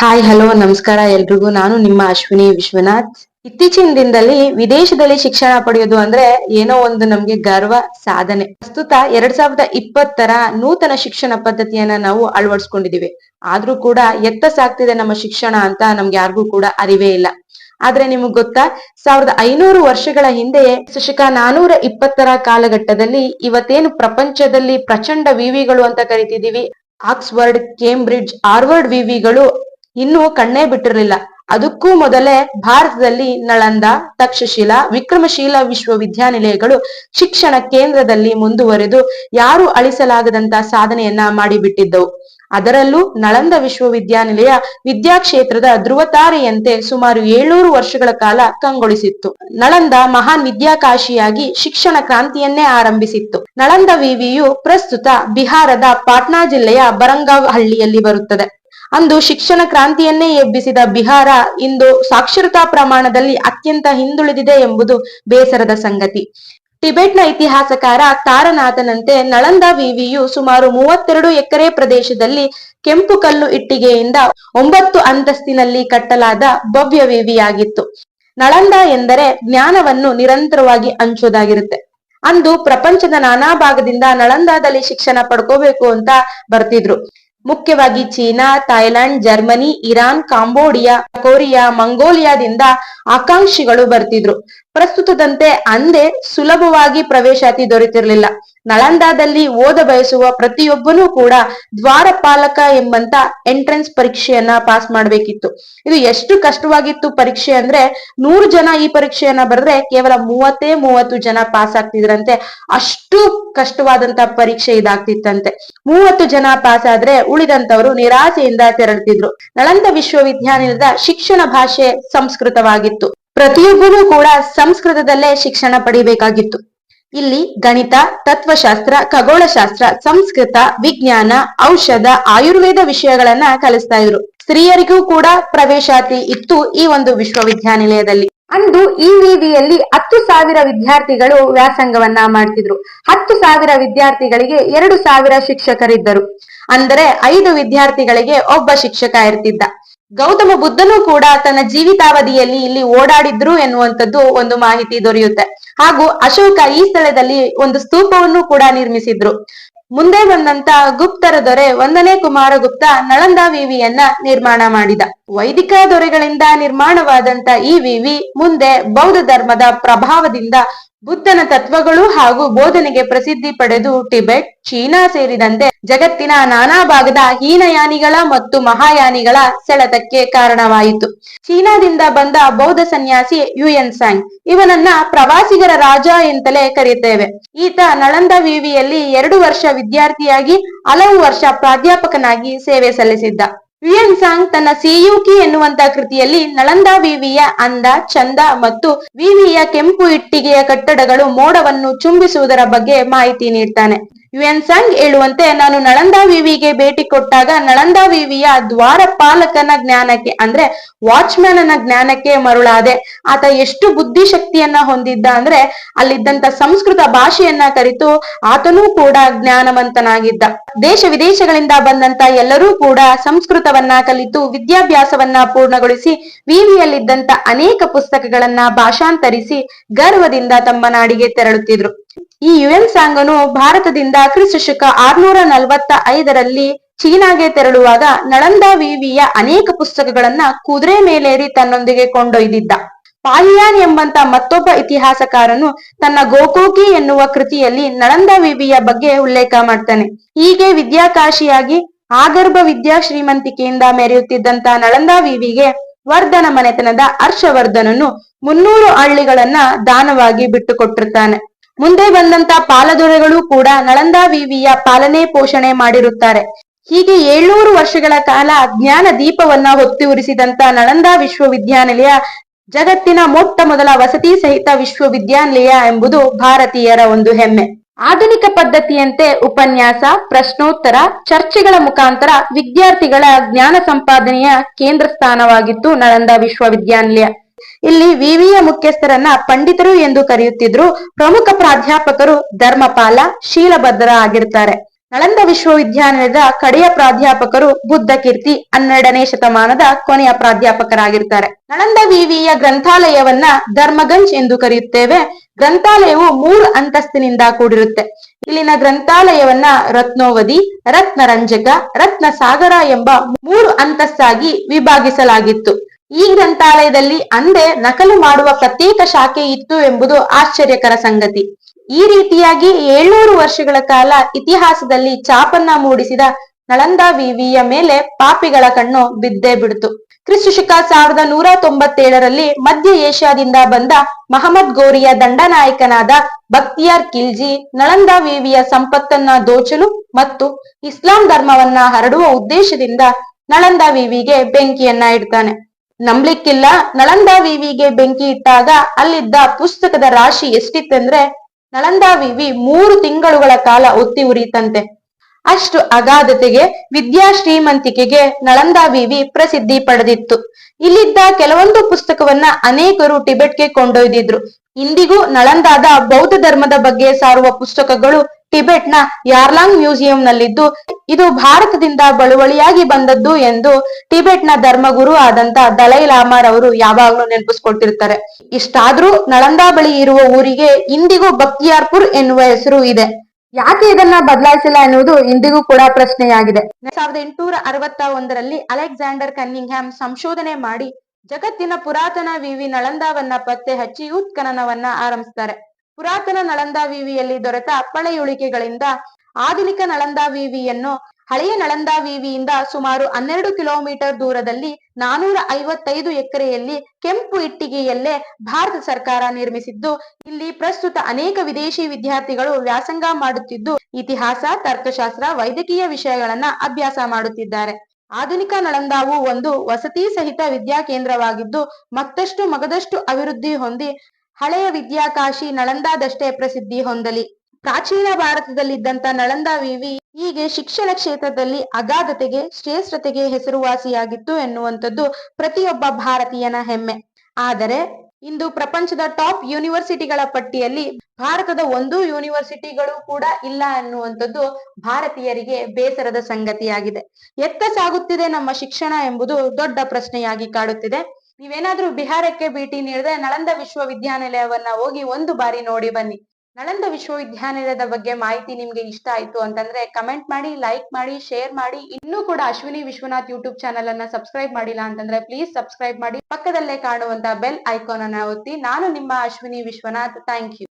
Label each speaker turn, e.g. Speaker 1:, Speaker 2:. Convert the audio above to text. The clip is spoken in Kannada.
Speaker 1: ಹಾಯ್ ಹಲೋ ನಮಸ್ಕಾರ ಎಲ್ರಿಗೂ. ನಾನು ನಿಮ್ಮ ಅಶ್ವಿನಿ ವಿಶ್ವನಾಥ್. ಇತ್ತೀಚಿನ ದಿನದಲ್ಲಿ ವಿದೇಶದಲ್ಲಿ ಶಿಕ್ಷಣ ಪಡೆಯೋದು ಅಂದ್ರೆ ಏನೋ ಒಂದು ನಮ್ಗೆ ಗರ್ವ, ಸಾಧನೆ. ಪ್ರಸ್ತುತ ಎರಡ್ ಸಾವಿರದ ಇಪ್ಪತ್ತರ ನೂತನ ಶಿಕ್ಷಣ ಪದ್ಧತಿಯನ್ನ ನಾವು ಅಳವಡಿಸ್ಕೊಂಡಿದೀವಿ ಆದ್ರೂ ಕೂಡ ಎತ್ತ ಸಾಕ್ತಿದೆ ನಮ್ಮ ಶಿಕ್ಷಣ ಅಂತ ನಮ್ಗೆ ಯಾರಿಗೂ ಕೂಡ ಅರಿವೇ ಇಲ್ಲ. ಆದ್ರೆ ನಿಮಗ್ ಗೊತ್ತಾ? ಸಾವಿರದ ಐನೂರು ವರ್ಷಗಳ ಹಿಂದೆ ಶಕ ನಾನೂರ ಇಪ್ಪತ್ತರ ಕಾಲಘಟ್ಟದಲ್ಲಿ ಇವತ್ತೇನು ಪ್ರಪಂಚದಲ್ಲಿ ಪ್ರಚಂಡ ವಿವಿಗಳು ಅಂತ ಕರಿತಿದೀವಿ ಆಕ್ಸ್ಫರ್ಡ್ ಕೇಂಬ್ರಿಡ್ಜ್, ಹಾರ್ವರ್ಡ್ ವಿವಿಗಳು ಇನ್ನೂ ಕಣ್ಣೇ ಬಿಟ್ಟಿರಲಿಲ್ಲ. ಅದಕ್ಕೂ ಮೊದಲೇ ಭಾರತದಲ್ಲಿ ನಳಂದ, ತಕ್ಷಶಿಲಾ, ವಿಕ್ರಮಶೀಲ ವಿಶ್ವವಿದ್ಯಾನಿಲಯಗಳು ಶಿಕ್ಷಣ ಕೇಂದ್ರದಲ್ಲಿ ಮುಂದುವರೆದು ಯಾರು ಅಳಿಸಲಾಗದಂತ ಸಾಧನೆಯನ್ನ ಮಾಡಿಬಿಟ್ಟಿದ್ದವು. ಅದರಲ್ಲೂ ನಳಂದ ವಿಶ್ವವಿದ್ಯಾನಿಲಯ ವಿದ್ಯಾಕ್ಷೇತ್ರದ ಧ್ರುವತಾರೆಯಂತೆ ಸುಮಾರು ಏಳ್ನೂರು ವರ್ಷಗಳ ಕಾಲ ಕಂಗೊಳಿಸಿತ್ತು. ನಳಂದ ಮಹಾನ್ ವಿದ್ಯಾಕಾಶಿಯಾಗಿ ಶಿಕ್ಷಣ ಕ್ರಾಂತಿಯನ್ನೇ ಆರಂಭಿಸಿತ್ತು. ನಳಂದ ವಿವಿಯು ಪ್ರಸ್ತುತ ಬಿಹಾರದ ಪಾಟ್ನಾ ಜಿಲ್ಲೆಯ ಬರಂಗಾವ್ ಹಳ್ಳಿಯಲ್ಲಿ ಬರುತ್ತದೆ. ಅಂದು ಶಿಕ್ಷಣ ಕ್ರಾಂತಿಯನ್ನೇ ಎಬ್ಬಿಸಿದ ಬಿಹಾರ ಇಂದು ಸಾಕ್ಷರತಾ ಪ್ರಮಾಣದಲ್ಲಿ ಅತ್ಯಂತ ಹಿಂದುಳಿದಿದೆ ಎಂಬುದು ಬೇಸರದ ಸಂಗತಿ. ಟಿಬೆಟ್ನ ಇತಿಹಾಸಕಾರ ತಾರನಾಥನಂತೆ ನಳಂದ ವಿವಿಯು ಸುಮಾರು ಮೂವತ್ತೆರಡು ಎಕರೆ ಪ್ರದೇಶದಲ್ಲಿ ಕೆಂಪು ಕಲ್ಲು ಇಟ್ಟಿಗೆಯಿಂದ ಒಂಬತ್ತು ಅಂತಸ್ತಿನಲ್ಲಿ ಕಟ್ಟಲಾದ ಭವ್ಯ ವಿವಿಯಾಗಿತ್ತು. ನಳಂದ ಎಂದರೆ ಜ್ಞಾನವನ್ನು ನಿರಂತರವಾಗಿ ಹಂಚೋದಾಗಿರುತ್ತೆ. ಅಂದು ಪ್ರಪಂಚದ ನಾನಾ ಭಾಗದಿಂದ ನಳಂದಾದಲ್ಲಿ ಶಿಕ್ಷಣ ಪಡ್ಕೋಬೇಕು ಅಂತ ಬರ್ತಿದ್ರು. ಮುಖ್ಯವಾಗಿ China Thailand Germany Iran Cambodia Korea ಮಂಗೋಲಿಯಾದಿಂದ ಆಕಾಂಕ್ಷಿಗಳು ಬರ್ತಿದ್ರು. ಪ್ರಸ್ತುತದಂತೆ ಅಂದೇ ಸುಲಭವಾಗಿ ಪ್ರವೇಶಾತಿ ದೊರೆತಿರಲಿಲ್ಲ. ನಳಂದಾದಲ್ಲಿ ಓದ ಬಯಸುವ ಪ್ರತಿಯೊಬ್ಬನೂ ಕೂಡ ದ್ವಾರಪಾಲಕ ಎಂಬಂತ ಎಂಟ್ರೆನ್ಸ್ ಪರೀಕ್ಷೆಯನ್ನ ಪಾಸ್ ಮಾಡ್ಬೇಕಿತ್ತು. ಇದು ಎಷ್ಟು ಕಷ್ಟವಾಗಿತ್ತು ಪರೀಕ್ಷೆ ಅಂದ್ರೆ ನೂರು ಜನ ಈ ಪರೀಕ್ಷೆಯನ್ನ ಬರೆದ್ರೆ ಕೇವಲ ಮೂವತ್ತೇ ಮೂವತ್ತು ಜನ ಪಾಸ್ ಆಗ್ತಿದ್ರಂತೆ. ಅಷ್ಟು ಕಷ್ಟವಾದಂತ ಪರೀಕ್ಷೆ ಇದಾಗ್ತಿತ್ತಂತೆ. ಮೂವತ್ತು ಜನ ಪಾಸ್ ಆದ್ರೆ ಉಳಿದಂತವರು ನಿರಾಸೆಯಿಂದ ತೆರಳುತ್ತಿದ್ರು ನಳಂದ ವಿಶ್ವವಿದ್ಯಾನಿಲಯದ ಶಿಕ್ಷಣ ಭಾಷೆ ಸಂಸ್ಕೃತವಾಗಿತ್ತು. ಪ್ರತಿಯೊಬ್ಬರೂ ಕೂಡ ಸಂಸ್ಕೃತದಲ್ಲೇ ಶಿಕ್ಷಣ ಪಡಿಬೇಕಾಗಿತ್ತು. ಇಲ್ಲಿ ಗಣಿತ, ತತ್ವಶಾಸ್ತ್ರ, ಖಗೋಳಶಾಸ್ತ್ರ, ಸಂಸ್ಕೃತ, ವಿಜ್ಞಾನ, ಔಷಧ, ಆಯುರ್ವೇದ ವಿಷಯಗಳನ್ನ ಕಲಿಸ್ತಾ ಇದ್ರು. ಸ್ತ್ರೀಯರಿಗೂ ಕೂಡ ಪ್ರವೇಶಾತಿ ಇತ್ತು ಈ ಒಂದು ವಿಶ್ವವಿದ್ಯಾನಿಲಯದಲ್ಲಿ. ಅಂದು ಈ ವಿವಿಯಲ್ಲಿ ಹತ್ತು ಸಾವಿರ ವಿದ್ಯಾರ್ಥಿಗಳು ವ್ಯಾಸಂಗವನ್ನ ಮಾಡ್ತಿದ್ರು. ಹತ್ತು ಸಾವಿರ ವಿದ್ಯಾರ್ಥಿಗಳಿಗೆ ಎರಡು ಸಾವಿರ ಶಿಕ್ಷಕರಿದ್ದರು. ಅಂದರೆ ಐದು ವಿದ್ಯಾರ್ಥಿಗಳಿಗೆ ಒಬ್ಬ ಶಿಕ್ಷಕ ಇರ್ತಿದ್ದ. ಗೌತಮ ಬುದ್ಧನು ಕೂಡ ತನ್ನ ಜೀವಿತಾವಧಿಯಲ್ಲಿ ಇಲ್ಲಿ ಓಡಾಡಿದ್ರು ಎನ್ನುವಂಥದ್ದು ಒಂದು ಮಾಹಿತಿ ದೊರೆಯುತ್ತೆ. ಹಾಗೂ ಅಶೋಕ ಈ ಸ್ಥಳದಲ್ಲಿ ಒಂದು ಸ್ತೂಪವನ್ನು ಕೂಡ ನಿರ್ಮಿಸಿದ್ರು. ಮುಂದೆ ಬಂದಂತ ಗುಪ್ತರ ದೊರೆ ಒಂದನೇ ಕುಮಾರಗುಪ್ತ ನಳಂದ ವಿವಿಯನ್ನ ನಿರ್ಮಾಣ ಮಾಡಿದ. ವೈದಿಕ ದೊರೆಗಳಿಂದ ನಿರ್ಮಾಣವಾದಂತ ಈ ವಿವಿ ಮುಂದೆ ಬೌದ್ಧ ಧರ್ಮದ ಪ್ರಭಾವದಿಂದ ಬುದ್ಧನ ತತ್ವಗಳು ಹಾಗೂ ಬೋಧನೆಗೆ ಪ್ರಸಿದ್ಧಿ ಪಡೆದು ಟಿಬೆಟ್, ಚೀನಾ ಸೇರಿದಂತೆ ಜಗತ್ತಿನ ನಾನಾ ಭಾಗದ ಹೀನಯಾನಿಗಳ ಮತ್ತು ಮಹಾಯಾನಿಗಳ ಸೆಳೆತಕ್ಕೆ ಕಾರಣವಾಯಿತು. ಚೀನಾದಿಂದ ಬಂದ ಬೌದ್ಧ ಸನ್ಯಾಸಿ ಯುಎನ್ ಸಾಂಗ್. ಇವನನ್ನ ಪ್ರವಾಸಿಗರ ರಾಜ ಎಂತಲೇ ಕರೆಯುತ್ತೇವೆ. ಈತ ನಳಂದ ವಿವಿಯಲ್ಲಿ ಎರಡು ವರ್ಷ ವಿದ್ಯಾರ್ಥಿಯಾಗಿ ಹಲವು ವರ್ಷ ಪ್ರಾಧ್ಯಾಪಕನಾಗಿ ಸೇವೆ ಸಲ್ಲಿಸಿದ್ದ. ವಿಯನ್ ಸಾಂಗ್ ತನ್ನ ಸಿಯುಕಿ ಎನ್ನುವಂತಹ ಕೃತಿಯಲ್ಲಿ ನಳಂದ ವಿವಿಯ ಅಂದ, ಚಂದ ಮತ್ತು ವಿವಿಯ ಕೆಂಪು ಇಟ್ಟಿಗೆಯ ಕಟ್ಟಡಗಳು ಮೋಡವನ್ನು ಚುಂಬಿಸುವುದರ ಬಗ್ಗೆ ಮಾಹಿತಿ ನೀಡ್ತಾನೆ. ಯುಎನ್ ಸಂಗ್ ಹೇಳುವಂತೆ, ನಾನು ನಳಂದ ವಿವಿಗೆ ಭೇಟಿ ಕೊಟ್ಟಾಗ ನಳಂದ ವಿವಿಯ ದ್ವಾರಪಾಲಕನ ಜ್ಞಾನಕ್ಕೆ, ಅಂದ್ರೆ ವಾಚ್ಮ್ಯಾನ್ ಅನ್ನ ಜ್ಞಾನಕ್ಕೆ ಮರುಳಾದೆ. ಆತ ಎಷ್ಟು ಬುದ್ಧಿಶಕ್ತಿಯನ್ನ ಹೊಂದಿದ್ದ ಅಂದ್ರೆ, ಅಲ್ಲಿದ್ದಂತ ಸಂಸ್ಕೃತ ಭಾಷೆಯನ್ನ ಕರಿತು ಆತನೂ ಕೂಡ ಜ್ಞಾನವಂತನಾಗಿದ್ದ. ದೇಶ ವಿದೇಶಗಳಿಂದ ಬಂದಂತ ಎಲ್ಲರೂ ಕೂಡ ಸಂಸ್ಕೃತವನ್ನ ಕಲಿತು, ವಿದ್ಯಾಭ್ಯಾಸವನ್ನ ಪೂರ್ಣಗೊಳಿಸಿ ವಿವಿಯಲ್ಲಿದ್ದಂತ ಅನೇಕ ಪುಸ್ತಕಗಳನ್ನ ಭಾಷಾಂತರಿಸಿ, ಗರ್ವದಿಂದ ತಮ್ಮ ನಾಡಿಗೆ ತೆರಳುತ್ತಿದ್ರು. ಈ ಯುಎನ್ ಸಾಂಗನು ಭಾರತದಿಂದ ಕ್ರಿಸ್ತ ಶಕ ಆರ್ನೂರ ನಲವತ್ತ ಐದರಲ್ಲಿ ಚೀನಾಗೆ ತೆರಳುವಾಗ ನಳಂದ ವಿವಿಯ ಅನೇಕ ಪುಸ್ತಕಗಳನ್ನ ಕುದುರೆ ಮೇಲೇರಿ ತನ್ನೊಂದಿಗೆ ಕೊಂಡೊಯ್ದಿದ್ದ. ಪಾಲಿಯಾನ್ ಎಂಬಂತ ಮತ್ತೊಬ್ಬ ಇತಿಹಾಸಕಾರನು ತನ್ನ ಗೋಕೋಕಿ ಎನ್ನುವ ಕೃತಿಯಲ್ಲಿ ನಳಂದ ವಿವಿಯ ಬಗ್ಗೆ ಉಲ್ಲೇಖ ಮಾಡ್ತಾನೆ. ಹೀಗೆ ವಿದ್ಯಾಕಾಶಿಯಾಗಿ ಆಗರ್ಭ ವಿದ್ಯಾ ಶ್ರೀಮಂತಿಕೆಯಿಂದ ಮೆರೆಯುತ್ತಿದ್ದಂತ ನಳಂದ ವಿವಿಗೆ ವರ್ಧನ ಮನೆತನದ ಹರ್ಷವರ್ಧನನು ಮುನ್ನೂರು ಹಳ್ಳಿಗಳನ್ನ ದಾನವಾಗಿ ಬಿಟ್ಟುಕೊಟ್ಟಿರ್ತಾನೆ. ಮುಂದೆ ಬಂದಂತ ಪಾಲದೊರೆಗಳು ಕೂಡ ನಳಂದ ವಿವಿಯ ಪಾಲನೆ ಪೋಷಣೆ ಮಾಡಿರುತ್ತಾರೆ. ಹೀಗೆ ಏಳ್ನೂರು ವರ್ಷಗಳ ಕಾಲ ಜ್ಞಾನ ದೀಪವನ್ನ ಹೊತ್ತಿ ಉರಿಸಿದಂತ ನಳಂದ ವಿಶ್ವವಿದ್ಯಾನಿಲಯ ಜಗತ್ತಿನ ಮೊಟ್ಟ ಮೊದಲ ವಸತಿ ಸಹಿತ ವಿಶ್ವವಿದ್ಯಾನಿಲಯ ಎಂಬುದು ಭಾರತೀಯರ ಒಂದು ಹೆಮ್ಮೆ. ಆಧುನಿಕ ಪದ್ಧತಿಯಂತೆ ಉಪನ್ಯಾಸ, ಪ್ರಶ್ನೋತ್ತರ, ಚರ್ಚೆಗಳ ಮುಖಾಂತರ ವಿದ್ಯಾರ್ಥಿಗಳ ಜ್ಞಾನ ಸಂಪಾದನೆಯ ಕೇಂದ್ರ ಸ್ಥಾನವಾಗಿತ್ತು ನಳಂದ ವಿಶ್ವವಿದ್ಯಾನಿಲಯ. ಇಲ್ಲಿ ವಿವಿಯ ಮುಖ್ಯಸ್ಥರನ್ನ ಪಂಡಿತರು ಎಂದು ಕರೆಯುತ್ತಿದ್ರು. ಪ್ರಮುಖ ಪ್ರಾಧ್ಯಾಪಕರು ಧರ್ಮಪಾಲ, ಶೀಲಭದ್ರ ಆಗಿರ್ತಾರೆ. ನಳಂದ ವಿಶ್ವವಿದ್ಯಾನಿಲಯದ ಕಡೆಯ ಪ್ರಾಧ್ಯಾಪಕರು ಬುದ್ಧ ಕೀರ್ತಿ ಹನ್ನೆರಡನೇ ಶತಮಾನದ ಕೊನೆಯ ಪ್ರಾಧ್ಯಾಪಕರಾಗಿರ್ತಾರೆ. ನಳಂದ ವಿವಿಯ ಗ್ರಂಥಾಲಯವನ್ನ ಧರ್ಮಗಂಜ್ ಎಂದು ಕರೆಯುತ್ತೇವೆ. ಗ್ರಂಥಾಲಯವು ಮೂರು ಅಂತಸ್ತಿನಿಂದ ಕೂಡಿರುತ್ತೆ. ಇಲ್ಲಿನ ಗ್ರಂಥಾಲಯವನ್ನ ರತ್ನೋವಧಿ, ರತ್ನರಂಜಕ ರತ್ನ ಸಾಗರ ಎಂಬ ಮೂರು ಅಂತಸ್ತಾಗಿ ವಿಭಾಗಿಸಲಾಗಿತ್ತು. ಈ ಗ್ರಂಥಾಲಯದಲ್ಲಿ ಅಂದೇ ನಕಲು ಮಾಡುವ ಪ್ರತ್ಯೇಕ ಶಾಖೆ ಇತ್ತು ಎಂಬುದು ಆಶ್ಚರ್ಯಕರ ಸಂಗತಿ. ಈ ರೀತಿಯಾಗಿ ಏಳ್ನೂರು ವರ್ಷಗಳ ಕಾಲ ಇತಿಹಾಸದಲ್ಲಿ ಚಾಪನ್ನ ಮೂಡಿಸಿದ ನಳಂದ ವಿವಿಯ ಮೇಲೆ ಪಾಪಿಗಳ ಕಣ್ಣು ಬಿದ್ದೇ ಬಿಡ್ತು. ಕ್ರಿಸ್ತು ಶಕ ಸಾವಿರದ ನೂರ ತೊಂಬತ್ತೇಳರಲ್ಲಿ ಮಧ್ಯ ಏಷ್ಯಾದಿಂದ ಬಂದ ಮಹಮ್ಮದ್ ಗೋರಿಯ ದಂಡನಾಯಕನಾದ ಬಕ್ತಿಯಾರ್ ಖಿಲ್ಜಿ ನಳಂದ ವಿವಿಯ ಸಂಪತ್ತನ್ನ ದೋಚಲು ಮತ್ತು ಇಸ್ಲಾಂ ಧರ್ಮವನ್ನ ಹರಡುವ ಉದ್ದೇಶದಿಂದ ನಳಂದ ವಿವಿಗೆ ಬೆಂಕಿಯನ್ನ ಇಡ್ತಾನೆ. ನಂಬ್ಲಿಕ್ಕಿಲ್ಲ. ನಳಂದ ವಿವಿಗೆ ಬೆಂಕಿ ಇಟ್ಟಾಗ ಅಲ್ಲಿದ್ದ ಪುಸ್ತಕದ ರಾಶಿ ಎಷ್ಟಿತ್ತಂದ್ರೆ, ನಳಂದ ವಿವಿ ಮೂರು ತಿಂಗಳುಗಳ ಕಾಲ ಒತ್ತಿ ಉರಿತಂತೆ. ಅಷ್ಟು ಅಗಾಧತೆಗೆ, ವಿದ್ಯಾ ಶ್ರೀಮಂತಿಕೆಗೆ ನಳಂದ ವಿವಿ ಪ್ರಸಿದ್ಧಿ ಪಡೆದಿತ್ತು. ಇಲ್ಲಿದ್ದ ಕೆಲವೊಂದು ಪುಸ್ತಕವನ್ನ ಅನೇಕರು ಟಿಬೆಟ್ಗೆ ಕೊಂಡೊಯ್ದಿದ್ರು. ಇಂದಿಗೂ ನಳಂದಾದ ಬೌದ್ಧ ಧರ್ಮದ ಬಗ್ಗೆ ಸಾರುವ ಪುಸ್ತಕಗಳು ಟಿಬೆಟ್ನ ಯಾರ್ಲಾಂಗ್ ಮ್ಯೂಸಿಯಂನಲ್ಲಿದ್ದು ಇದು ಭಾರತದಿಂದ ಬಳುವಳಿಯಾಗಿ ಬಂದದ್ದು ಎಂದು ಟಿಬೆಟ್ನ ಧರ್ಮಗುರು ಆದಂತ ದಲೈ ಲಾಮಾರವರು ಯಾವಾಗ್ಲೂ ನೆನಪಿಸ್ಕೊಳ್ತಿರ್ತಾರೆ. ಇಷ್ಟಾದ್ರೂ ನಳಂದಾ ಬಳಿ ಇರುವ ಊರಿಗೆ ಇಂದಿಗೂ ಬಕ್ತಿಯಾರ್ಪುರ್ ಎನ್ನುವ ಹೆಸರು ಇದೆ. ಯಾಕೆ ಇದನ್ನ ಬದಲಾಯಿಸಿಲ್ಲ ಎನ್ನುವುದು ಇಂದಿಗೂ ಕೂಡ ಪ್ರಶ್ನೆಯಾಗಿದೆ. ಸಾವಿರದ ಎಂಟುನೂರ ಅರವತ್ತ ಒಂದರಲ್ಲಿ ಅಲೆಕ್ಸಾಂಡರ್ ಕನ್ನಿಂಗ್ಹ್ಯಾಮ್ ಸಂಶೋಧನೆ ಮಾಡಿ ಜಗತ್ತಿನ ಪುರಾತನ ವಿವಿ ನಳಂದಾವನ್ನ ಪತ್ತೆ ಹಚ್ಚಿ ಉತ್ಖನನವನ್ನ ಆರಂಭಿಸ್ತಾರೆ. ಪುರಾತನ ನಳಂದ ವಿವಿಯಲ್ಲಿ ದೊರೆತ ಪಳೆಯುಳಿಕೆಗಳಿಂದ ಆಧುನಿಕ ನಳಂದ ವಿವಿಯನ್ನು ಹಳೆಯ ನಳಂದಾ ವಿವಿಯಿಂದ ಸುಮಾರು ಹನ್ನೆರಡು ಕಿಲೋಮೀಟರ್ ದೂರದಲ್ಲಿ ನಾನೂರ ಐವತ್ತೈದು ಎಕರೆಯಲ್ಲಿ ಕೆಂಪು ಇಟ್ಟಿಗೆಯಲ್ಲೇ ಭಾರತ ಸರ್ಕಾರ ನಿರ್ಮಿಸಿದ್ದು, ಇಲ್ಲಿ ಪ್ರಸ್ತುತ ಅನೇಕ ವಿದೇಶಿ ವಿದ್ಯಾರ್ಥಿಗಳು ವ್ಯಾಸಂಗ ಮಾಡುತ್ತಿದ್ದು, ಇತಿಹಾಸ ತರ್ಕಶಾಸ್ತ್ರ ವೈದ್ಯಕೀಯ ವಿಷಯಗಳನ್ನ ಅಭ್ಯಾಸ ಮಾಡುತ್ತಿದ್ದಾರೆ. ಆಧುನಿಕ ನಳಂದಾವು ಒಂದು ವಸತಿ ಸಹಿತ ವಿದ್ಯಾ ಕೇಂದ್ರವಾಗಿದ್ದು, ಮತ್ತಷ್ಟು ಮಗದಷ್ಟು ಅಭಿವೃದ್ಧಿ ಹೊಂದಿ ಹಳೆಯ ವಿದ್ಯಾಕಾಶಿ ನಳಂದಾದಷ್ಟೇ ಪ್ರಸಿದ್ಧಿ ಹೊಂದಲಿ. ಪ್ರಾಚೀನ ಭಾರತದಲ್ಲಿದ್ದಂತ ನಳಂದ ವಿವಿ ಹೀಗೆ ಶಿಕ್ಷಣ ಕ್ಷೇತ್ರದಲ್ಲಿ ಅಗಾಧತೆಗೆ, ಶ್ರೇಷ್ಠತೆಗೆ ಹೆಸರುವಾಸಿಯಾಗಿತ್ತು ಎನ್ನುವಂಥದ್ದು ಪ್ರತಿಯೊಬ್ಬ ಭಾರತೀಯನ ಹೆಮ್ಮೆ. ಆದರೆ ಇಂದು ಪ್ರಪಂಚದ ಟಾಪ್ ಯೂನಿವರ್ಸಿಟಿಗಳ ಪಟ್ಟಿಯಲ್ಲಿ ಭಾರತದ ಒಂದು ಯೂನಿವರ್ಸಿಟಿಗಳು ಕೂಡ ಇಲ್ಲ ಅನ್ನುವಂಥದ್ದು ಭಾರತೀಯರಿಗೆ ಬೇಸರದ ಸಂಗತಿಯಾಗಿದೆ. ಎತ್ತ ಸಾಗುತ್ತಿದೆ ನಮ್ಮ ಶಿಕ್ಷಣ ಎಂಬುದು ದೊಡ್ಡ ಪ್ರಶ್ನೆಯಾಗಿ ಕಾಡುತ್ತಿದೆ. ನೀವೇನಾದ್ರೂ ಬಿಹಾರಕ್ಕೆ ಭೇಟಿ ನೀಡಿದ್ರೆ ನಳಂದ ವಿಶ್ವವಿದ್ಯಾನಿಲಯವನ್ನ ಹೋಗಿ ಒಂದು ಬಾರಿ ನೋಡಿ ಬನ್ನಿ. ನಳಂದ ವಿಶ್ವವಿದ್ಯಾನಿಲಯದ ಬಗ್ಗೆ ಮಾಹಿತಿ ನಿಮ್ಗೆ ಇಷ್ಟ ಆಯ್ತು ಅಂತಂದ್ರೆ ಕಮೆಂಟ್ ಮಾಡಿ, ಲೈಕ್ ಮಾಡಿ, ಶೇರ್ ಮಾಡಿ. ಇನ್ನೂ ಕೂಡ ಅಶ್ವಿನಿ ವಿಶ್ವನಾಥ್ ಯೂಟ್ಯೂಬ್ ಚಾನಲ್ ಅನ್ನ ಸಬ್ಸ್ಕ್ರೈಬ್ ಮಾಡಿಲ್ಲ ಅಂತಂದ್ರೆ ಪ್ಲೀಸ್ ಸಬ್ಸ್ಕ್ರೈಬ್ ಮಾಡಿ. ಪಕ್ಕದಲ್ಲೇ ಕಾಣುವಂತ ಬೆಲ್ ಐಕಾನ್ ಅನ್ನ ಒತ್ತಿ. ನಾನು ನಿಮ್ಮ ಅಶ್ವಿನಿ ವಿಶ್ವನಾಥ್. Thank you.